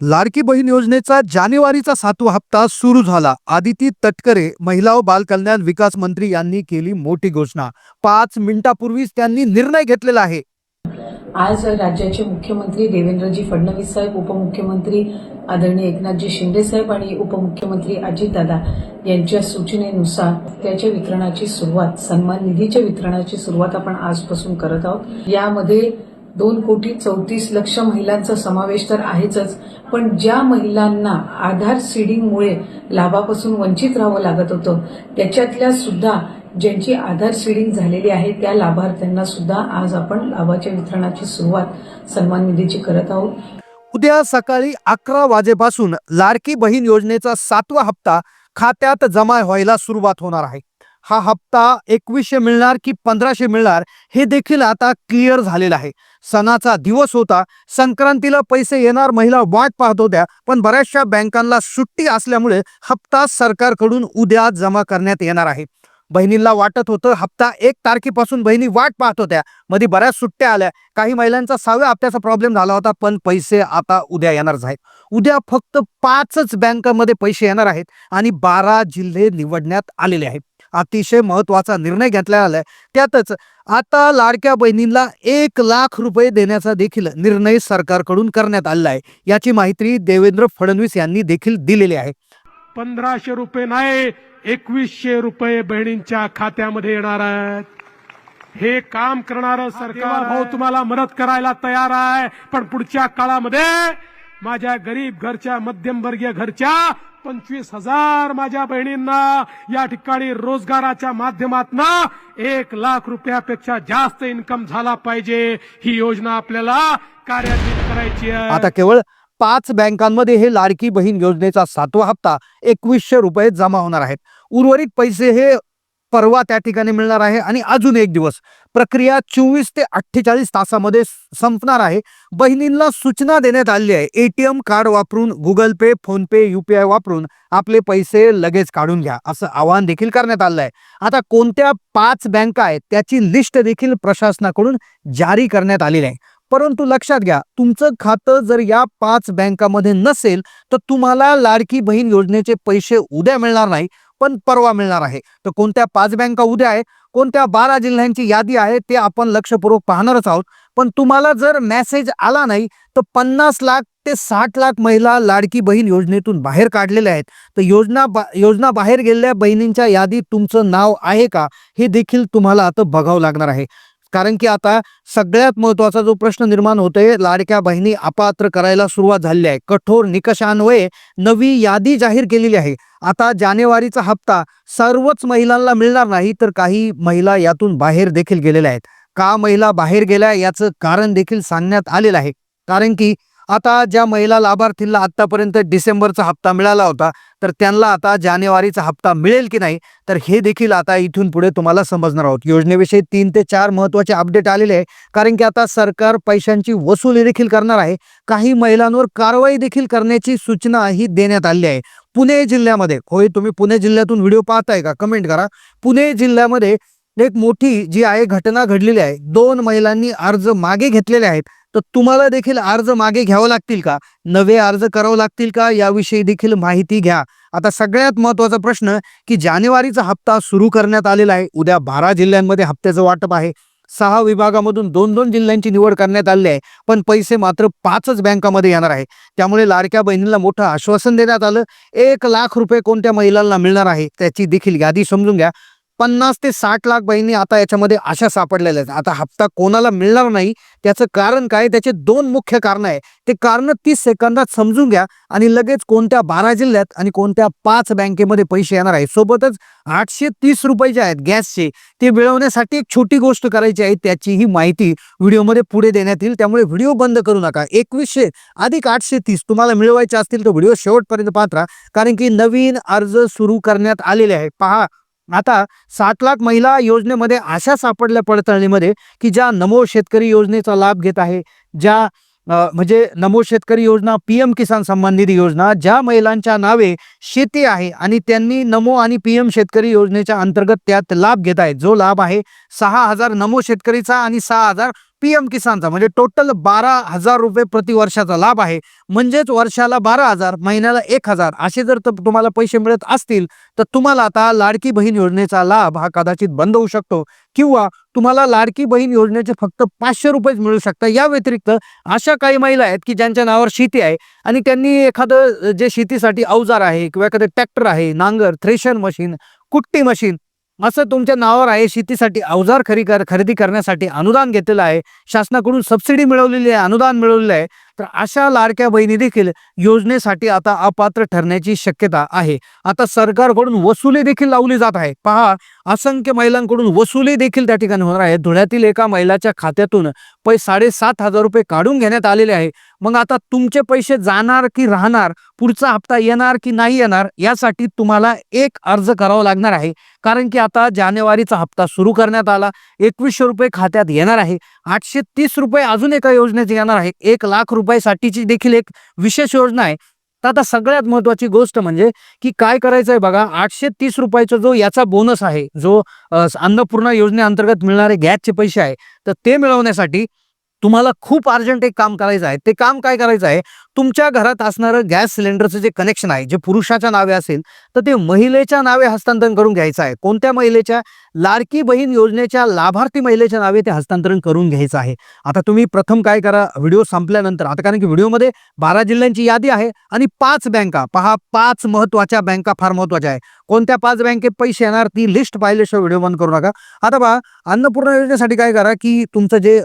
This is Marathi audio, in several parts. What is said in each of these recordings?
लाडकी बहीण योजनेचा जानेवारीचा सातवा हप्ता सुरू झाला. आदिती तटकरे महिला व बालकल्याण विकास मंत्री यांनी केली मोठी घोषणा. पाच मिनिटापूर्वीच त्यांनी निर्णय घेतलेला आहे. आज राज्याचे मुख्यमंत्री देवेंद्रजी फडणवीस साहेब उपमुख्यमंत्री आदरणीय एकनाथजी शिंदे साहेब आणि उपमुख्यमंत्री अजितदादा यांच्या सूचनेनुसार त्याच्या वितरणाची सुरुवात सन्मान निधीच्या वितरणाची सुरुवात आपण आजपासून करत आहोत. यामध्ये दोन कोटी चौतीस लक्ष महिलांचा समावेश तर आहेच पण ज्या महिलांना आधार सीडिंगमुळे लाभापासून वंचित राहावं लागत होतं त्याच्यातल्या सुद्धा ज्यांची आधार सीडिंग झालेली आहे त्या लाभार्थ्यांना सुद्धा आज आपण लाभाच्या वितरणाची सुरुवात सन्मान निधीची करत आहोत. उद्या सकाळी अकरा वाजेपासून लाडकी बहीण योजनेचा सातवा हप्ता खात्यात जमा व्हायला सुरुवात होणार आहे. हा हप्ता एकवीसशे मिळणार की पंधराशे मिळणार हे देखील आता क्लिअर झालेलं आहे. सणाचा दिवस होता संक्रांतीला पैसे येणार महिला वाट पाहत होत्या पण बऱ्याचशा बँकांना सुट्टी असल्यामुळे हप्ता सरकारकडून उद्या जमा करण्यात येणार आहे. बहिणींना वाटत होतं हप्ता एक तारखेपासून बहिणी वाट पाहत होत्या. मध्ये बऱ्याच सुट्ट्या आल्या काही महिलांचा सहाव्या हप्त्याचा प्रॉब्लेम झाला होता पण पैसे आता उद्या येणारच आहेत. उद्या फक्त पाचच बँकांमध्ये पैसे येणार आहेत आणि बारा जिल्हे निवडण्यात आलेले आहेत. अतिशय महत्त्वाचा निर्णय घेतला आलाय. त्यातच आता लाडक्या बहिणींना एक लाख रुपये देण्याचा देखील निर्णय सरकारकडून करण्यात आलेला आहे. याची माहिती देवेंद्र फडणवीस यांनी देखील दिलेली आहे. पंधराशे रुपये नाही एकवीसशे रुपये बहिणींच्या खात्यामध्ये येणार आहेत. हे काम करणारं सरकार भाऊ तुम्हाला मदत करायला तयार आहे पण पुढच्या काळामध्ये माझ्या गरीब घरच्या मध्यमवर्गीय घरच्या पंचवीस हजार माझ्या बहिणींना या ठिकाणी रोजगाराच्या माध्यमातून एक लाख रुपयापेक्षा जास्त इन्कम झाला पाहिजे. ही योजना आपल्याला कार्यान्वित करायची आहे. आता केवळ पाच बँकांमध्ये हे लाडकी बहीण योजनेचा सातवा हप्ता एकवीसशे रुपये जमा होणार आहेत. उर्वरित पैसे हे परवा त्या ठिकाणी मिळणार आहे आणि अजून एक दिवस. प्रक्रिया चोवीस ते अठ्ठेचाळीस तासामध्ये संपणार आहे. बहिणींना सूचना देण्यात आली आहे. एटीएम कार्ड वापरून Google Pay PhonePe UPI वापरून आपले पैसे लगेच काढून घ्या असं आवाहन देखील करण्यात आलं आहे. आता कोणत्या पाच बँका आहेत त्याची लिस्ट देखील प्रशासनाकडून जारी करण्यात आलेली आहे. परंतु लक्षात घ्या तुमचं खातं जर या पाच बँकामध्ये नसेल तर तुम्हाला लाडकी बहीण योजनेचे पैसे उद्या मिळणार नाही. पण परवा मिळणार आहे. तर कोणत्या पाच बँका उद्या आहे कोणत्या बारा जिल्ह्यांची यादी आहे ते आपण लक्षपूर्वक पाहणारच आहोत. पण तुम्हाला जर मेसेज आला नाही तर पन्नास लाख ते साठ लाख महिला लाडकी बहीण योजनेतून बाहेर काढलेल्या आहेत. तर योजना बा योजना बाहेर गेलेल्या बहिणींच्या यादीत तुमचं नाव आहे का हे देखील तुम्हाला आता बघावं लागणार आहे. कारण की आता सगळ्यात महत्त्वाचा जो प्रश्न निर्माण होतोय लाडक्या बहिणी अपात्र करायला सुरुवात झालेली आहे. कठोर निकषान्वये नवी यादी जाहीर केलेली आहे. आता जानेवारीचा हप्ता सर्वच महिलांना मिळणार नाही तर काही महिला यातून बाहेर देखील गेलेल्या आहेत. का महिला बाहेर गेल्या याचं कारण देखील सांगण्यात आलेलं आहे. कारण की आता ज्या महिला लाभार्थींना आत्तापर्यंत डिसेंबरचा हप्ता मिळाला होता तर त्यांना आता जानेवारीचा हप्ता मिळेल की नाही? तर हे देखील आता इथून पुढे तुम्हाला समजणार आहोत. योजनेविषयी तीन ते चार महत्त्वाचे अपडेट आलेले आहे कारण की आता सरकार पैशांची वसुली देखील करणार आहे. काही महिलांवर कारवाई देखील करण्याची सूचना ही देण्यात आली आहे. पुणे जिल्ह्यामध्ये होय तुम्ही पुणे जिल्ह्यातून व्हिडिओ पाहताय का? कमेंट करा. पुणे जिल्ह्यामध्ये एक मोठी जी आहे घटना घडलेली आहे. दोन महिलांनी अर्ज मागे घेतलेले आहेत. तर तुम्हाला देखील अर्ज मागे घ्यावं लागतील का? नवे अर्ज करावं लागतील का? याविषयी देखील माहिती घ्या. आता सगळ्यात महत्त्वाचा प्रश्न की जानेवारीचा हप्ता सुरू करण्यात आलेला आहे. उद्या बारा जिल्ह्यांमध्ये हप्त्याचं वाटप आहे. सहा विभागामधून दोन दोन जिल्ह्यांची निवड करण्यात आली आहे. पण पैसे मात्र पाचच बँकामध्ये येणार आहे. त्यामुळे लाडक्या बहिणीला मोठं आश्वासन देण्यात आलं. एक लाख रुपये कोणत्या महिलांना मिळणार आहे? त्याची देखील यादी समजून घ्या. पन्नास ते साठ लाख बहिणी आता याच्यामध्ये अशा सापडलेल्या आहेत. आता हप्ता कोणाला मिळणार नाही त्याचं कारण काय त्याचे दोन मुख्य कारण आहे. ते कारण तीस सेकंदात समजून घ्या आणि लगेच कोणत्या बारा जिल्ह्यात आणि कोणत्या पाच बँकेमध्ये पैसे येणार आहे. सोबतच आठशे तीस रुपये जे आहेत गॅसचे ते मिळवण्यासाठी एक छोटी गोष्ट करायची आहे त्याचीही माहिती व्हिडिओमध्ये पुढे देण्यात येईल. त्यामुळे व्हिडिओ बंद करू नका. एकवीसशे अधिक आठशे तीस तुम्हाला मिळवायचे असतील तर व्हिडिओ शेवटपर्यंत पात्रा कारण की नवीन अर्ज सुरू करण्यात आलेले आहे. पहा आता सात लाख महिला योजनेमध्ये अशा सापडल्या पडताळणीमध्ये की ज्या नमो शेतकरी योजनेचा लाभ घेत आहे ज्या म्हणजे नमो शेतकरी योजना पी एम किसान सन्मान निधी योजना ज्या महिलांच्या नावे शेती आहे आणि त्यांनी नमो आणि पी एम शेतकरी योजनेच्या अंतर्गत त्यात लाभ घेत आहेत. जो लाभ आहे सहा हजार नमो शेतकरीचा आणि सहा हजार पी एम किसानचा म्हणजे टोटल बारा हजार रुपये प्रतिवर्षाचा लाभ आहे. म्हणजेच वर्षाला बारा हजार महिन्याला एक हजार. असे जर तुम्हाला पैसे मिळत असतील तर तुम्हाला आता लाडकी बहीण योजनेचा लाभ हा कदाचित बंद होऊ शकतो. किंवा तुम्हाला लाडकी बहीण योजनेचे फक्त पाचशे रुपयेच मिळू शकतात. या व्यतिरिक्त अशा काही महिला आहेत की ज्यांच्या नावावर शेती आहे आणि त्यांनी एखादं जे शेतीसाठी अवजार आहे किंवा एखादं ट्रॅक्टर आहे नांगर थ्रेशर मशीन कुट्टी मशीन असं तुमच्या नावावर आहे शेतीसाठी अवजार खरी कर खरेदी करण्यासाठी अनुदान घेतलेलं आहे. शासनाकडून सबसिडी मिळवलेली आहे अनुदान मिळवलेलं आहे. तर अशा लाडक्या बहिणी देखील योजनेसाठी आता अपात्र ठरण्याची शक्यता आहे. आता सरकारकडून वसुली देखील लावली जात आहे पहा असंख्य महिलांकडून वसुली देखील त्या ठिकाणी होणार आहे धुळ्यातील एका महिलाच्या खात्यातून पै साडेसात हजार रुपये काढून घेण्यात आलेले आहे. मग आता तुमचे पैसे जाणार की राहणार? पुढचा हप्ता येणार की नाही येणार? यासाठी तुम्हाला एक अर्ज करावा लागणार आहे. कारण की आता जानेवारीचा हप्ता सुरू करण्यात आला. एकवीसशे रुपये खात्यात येणार आहे. आठशे तीस रुपये अजून एका योजनेत येणार आहे. एक लाख रुपयासाठीची देखील एक विशेष योजना आहे. तर आता सगळ्यात महत्वाची गोष्ट म्हणजे की काय करायचं आहे बघा आठशे तीस रुपयाचा जो याचा बोनस आहे जो अन्नपूर्णा योजनेअंतर्गत मिळणारे गॅसचे पैसे आहे तर ते मिळवण्यासाठी तुम्हाला खूप अर्जंट एक काम करायचं आहे. ते काम काय करायचं आहे तुमच्या घरात असणारं गॅस सिलेंडरचं जे कनेक्शन आहे जे पुरुषाच्या नावे असेल तर ते महिलेच्या नावे हस्तांतरण करून घ्यायचं आहे. कोणत्या महिलेच्या? लाडकी बहीण योजनेच्या लाभार्थी महिलेच्या नावे ते हस्तांतरण करून घ्यायचं आहे. आता तुम्ही प्रथम काय करा व्हिडिओ संपल्यानंतर आता कारण की व्हिडिओमध्ये बारा जिल्ह्यांची यादी आहे आणि पाच बँका पहा पाच महत्त्वाच्या बँका फार महत्त्वाच्या आहे कोणत्या पाच बँकेत पैसे येणार ती लिस्ट पाहिल्याशिवाय व्हिडिओ बंद करू नका. आता पहा अन्नपूर्णा योजनेसाठी काय करा की तुमचं जे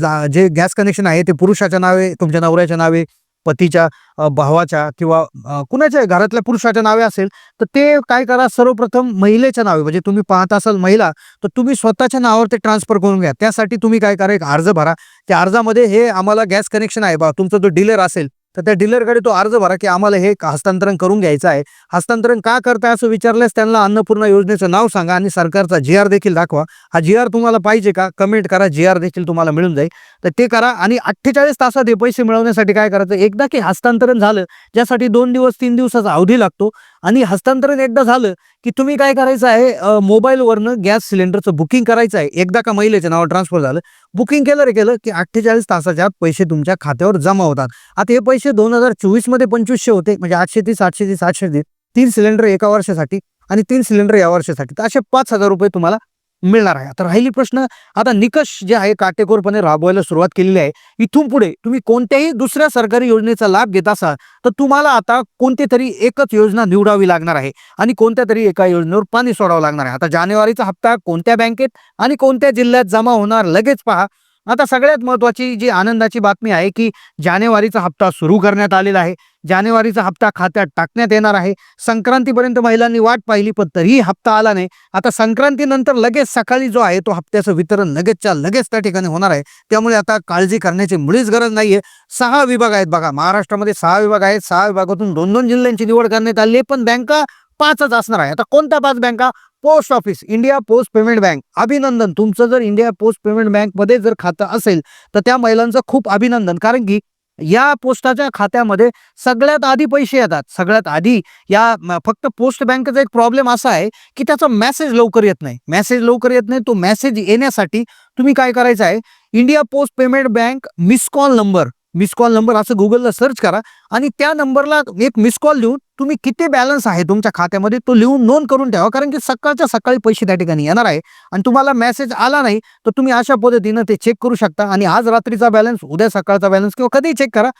जा- जे गॅस कनेक्शन आहे ते पुरुषाच्या नावे तुमच्या नवऱ्याच्या नावे पतीच्या भावाच्या किंवा कुणाच्या घरातल्या पुरुषाच्या नावे असेल तर ते काय करा सर्वप्रथम महिलेच्या नावे. म्हणजे तुम्ही पाहत असाल महिला तर तुम्ही स्वतःच्या नावावर ते ट्रान्सफर करून घ्या. त्यासाठी तुम्ही काय करा एक अर्ज भरा. त्या अर्जामध्ये हे आम्हाला गॅस कनेक्शन आहे बा तुमचा जो डीलर असेल तर त्या डीलरकडे तो अर्ज भरा की आम्हाला हे हस्तांतरण करून घ्यायचं आहे. हस्तांतरण का करताय असं विचारल्यास त्यांना अन्नपूर्णा योजनेचं नाव सांगा आणि सरकारचा जी आर देखील दाखवा. हा जी आर तुम्हाला पाहिजे का? कमेंट करा. जी आर देखील तुम्हाला मिळून जाईल. तर ते करा आणि अठ्ठेचाळीस तासात हे पैसे मिळवण्यासाठी काय करायचं? एकदा की हस्तांतरण झालं ज्यासाठी दोन दिवस तीन दिवसाचा अवधी लागतो आणि हस्तांतरण एकदा झालं की तुम्ही काय करायचं आहे मोबाईलवरनं गॅस सिलेंडरचं बुकिंग करायचं आहे. एकदा का महिलेच्या नावावर ट्रान्सफर झालं बुकिंग केलं रे केलं की अठ्ठेचाळीस तासाच्या आत पैसे तुमच्या खात्यावर जमा होतात. आता हे पैसे दोन हजार चोवीसमध्ये पंचवीसशे होते म्हणजे आठशे तीस आठशे तीस आठशे तीस तीन सिलेंडर एका वर्षासाठी आणि तीन सिलेंडर या वर्षासाठी. तर असे पाच हजार रुपये तुम्हाला मिळणार आहे. आता राहिली प्रश्न आता निकष जे आहे काटेकोरपणे राबवायला सुरुवात केलेली आहे. इथून पुढे तुम्ही कोणत्याही दुसऱ्या सरकारी योजनेचा लाभ घेत असाल तर तुम्हाला आता कोणती तरी एकच योजना निवडावी लागणार आहे आणि कोणत्या तरी एका योजनेवर पाणी सोडावं लागणार आहे. आता जानेवारीचा हप्ता कोणत्या बँकेत आणि कोणत्या जिल्ह्यात जमा होणार लगेच पहा. आता सगळ्यात महत्वाची जी आनंदाची बातमी आहे की जानेवारीचा हप्ता सुरू करण्यात आलेला आहे. जानेवारीचा हप्ता खात्यात टाकण्यात येणार आहे. संक्रांतीपर्यंत महिलांनी वाट पाहिली पण तरीही हप्ता आला नाही. आता संक्रांतीनंतर लगेच सकाळी जो आहे तो हप्त्याचं वितरण लगेचच्या लगेच त्या ठिकाणी होणार आहे. त्यामुळे आता काळजी करण्याची मुळीच गरज नाहीये. सहा विभाग आहेत बघा. महाराष्ट्रामध्ये सहा विभाग आहेत. सहा विभागातून दोन दोन जिल्ह्यांची निवड करण्यात आली आहे. पण बँका पाचच असणार आहे. आता कोणत्या पाच बँका post office India post payment bank अभिनंदन. तुमचं जर इंडिया पोस्ट पेमेंट बँकमध्ये जर खातं असेल तर त्या महिलांचं खूप अभिनंदन. कारण की या पोस्टाच्या खात्यामध्ये सगळ्यात आधी पैसे येतात. सगळ्यात आधी या फक्त पोस्ट बँकेचा एक प्रॉब्लेम असा आहे की त्याचा मेसेज लवकर येत नाही. मेसेज लवकर येत नाही. तो मेसेज येण्यासाठी तुम्ही काय करायचं आहे? India post payment bank miss call number miss call number असं गुगलला सर्च करा आणि त्या नंबरला एक मिस कॉल लिहून तुम्ही किती बॅलन्स आहे तुमच्या खात्यामध्ये तो लिहून नोंद करून ठेवा. कारण की सकाळच्या सकाळी पैसे त्या ठिकाणी येणार आहे आणि तुम्हाला मेसेज आला नाही तर तुम्ही अशा पद्धतीनं ते चेक करू शकता आणि आज रात्रीचा बॅलन्स उद्या सकाळचा बॅलन्स किंवा कधीही चेक करा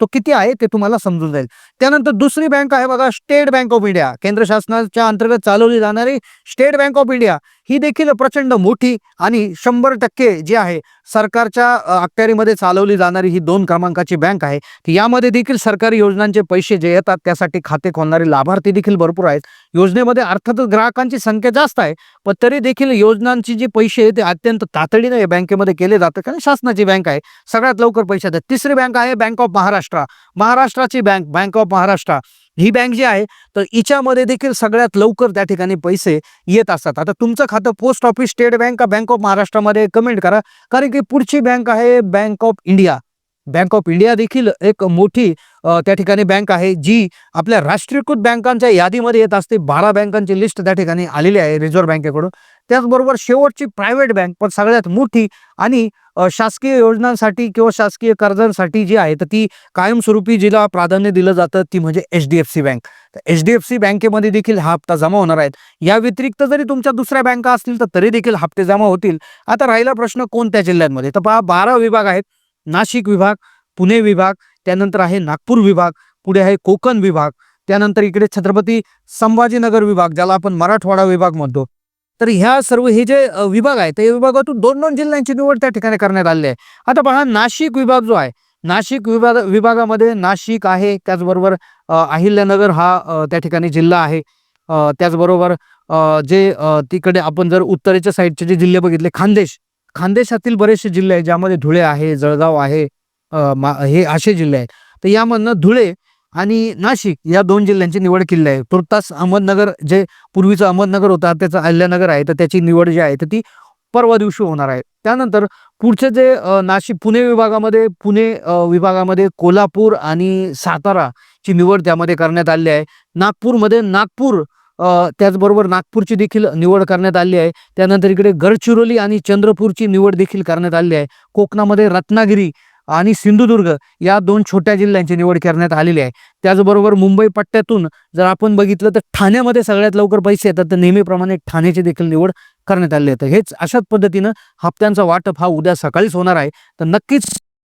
तो किती आहे ते तुम्हाला समजून जाईल. त्यानंतर दुसरी बँक आहे बघा स्टेट बँक ऑफ इंडिया. केंद्र शासनाच्या अंतर्गत चालवली जाणारी स्टेट बँक ऑफ इंडिया. ही देखील प्रचंड मोठी आणि शंभर टक्के जी आहे सरकारच्या अखत्यारीमध्ये चालवली जाणारी ही दोन क्रमांकाची बँक आहे की यामध्ये देखील सरकारी योजनांचे पैसे जे येतात त्यासाठी खाते खोलणारे लाभार्थी देखील भरपूर आहेत. योजनेमध्ये अर्थातच ग्राहकांची संख्या जास्त आहे पण तरी देखील योजनांची जी पैसे आहे ते अत्यंत तातडीने या बँकेमध्ये केले जातात कारण शासनाची बँक आहे. सगळ्यात लवकर पैसे येतात तिसरी बँक आहे बँक ऑफ महाराष्ट्र महाराष्ट्राची बँक बँक ऑफ महाराष्ट्र ही बँक जी आहे तर हिच्यामध्ये देखील सगळ्यात लवकर त्या ठिकाणी पैसे येत असतात. आता तुमचं खातं पोस्ट ऑफिस स्टेट बँक का बँक ऑफ महाराष्ट्रामध्ये कमेंट करा. कारण की पुढची बँक आहे Bank of India Bank of India देखील एक मोठी त्या ठिकाणी बँक आहे जी आपल्या राष्ट्रीयकृत बँकांच्या यादीमध्ये येत असते. बारा बँकांची लिस्ट त्या ठिकाणी आलेली आहे रिझर्व्ह बँकेकडून. त्याचबरोबर शेवटची प्रायव्हेट बँक पण सगळ्यात मोठी आणि शासकीय योजनांसाठी किंवा शासकीय कर्जांसाठी जी आहे तर ती कायमस्वरूपी जिला प्राधान्य दिलं जातं ती म्हणजे H D F C bank H D F C बँकेमध्ये देखील हा हप्ता जमा होणार आहेत या व्यतिरिक्त जरी तुमच्या दुसऱ्या बँका असतील तर तरी देखील हप्ते जमा होतील. आता राहिला प्रश्न कोणत्या जिल्ह्यांमध्ये? तर पहा बारा विभाग आहेत. नाशिक विभाग पुणे विभाग त्यानंतर आहे नागपूर विभाग पुढे आहे कोकण विभाग त्यानंतर इकडे छत्रपती संभाजीनगर विभाग ज्याला आपण मराठवाडा विभाग म्हणतो. तर ह्या सर्व हे जे विभाग आहेत त्या विभागातून दोन दोन जिल्ह्यांची निवड त्या ठिकाणी करण्यात आलेली आहे. आता पहा नाशिक विभाग जो आहे नाशिक विभाग विभागामध्ये नाशिक आहे त्याचबरोबर अहिल्यानगर हा त्या ठिकाणी जिल्हा आहे. त्याचबरोबर जे तिकडे आपण जर उत्तरेच्या साईडचे जे जिल्हे बघितले खानदेश खानदेशातील बरेचसे जिल्हे आहेत ज्यामध्ये धुळे आहे जळगाव आहे मा हे असे जिल्हे आहेत. तर यामधनं धुळे आणि नाशिक या दोन जिल्ह्यांची निवड केली आहे. तुर्तास अहमदनगर जे पूर्वीचं अहमदनगर होतं त्याचं अहिल्यानगर आहे तर त्याची निवड जी आहे तर ती परवा दिवशी होणार आहे. त्यानंतर पुढचे जे नाशिक पुणे विभागामध्ये पुणे विभागामध्ये कोल्हापूर आणि साताराची निवड त्यामध्ये करण्यात आली आहे. नागपूरमध्ये नागपूर त्याचबरोबर नागपूरची देखील निवड करण्यात आली आहे. त्यानंतर इकडे गडचिरोली आणि चंद्रपूरची निवड देखील करण्यात आली आहे. कोकणामध्ये रत्नागिरी आणि सिंधुदुर्ग या दोन छोट्या जिल्ह्यांची निवड करण्यात आलेली आहे. त्याचबरोबर मुंबई पट्ट्यातून जर आपण बघितलं तर ठाण्यामध्ये सगळ्यात लवकर पैसे येतात तर नेहमीप्रमाणे ठाण्याची देखील निवड करण्यात आली आहे. हेच अशाच पद्धतीनं हप्त्यांचा वाटप हा उद्या सकाळीच होणार आहे. तर नक्कीच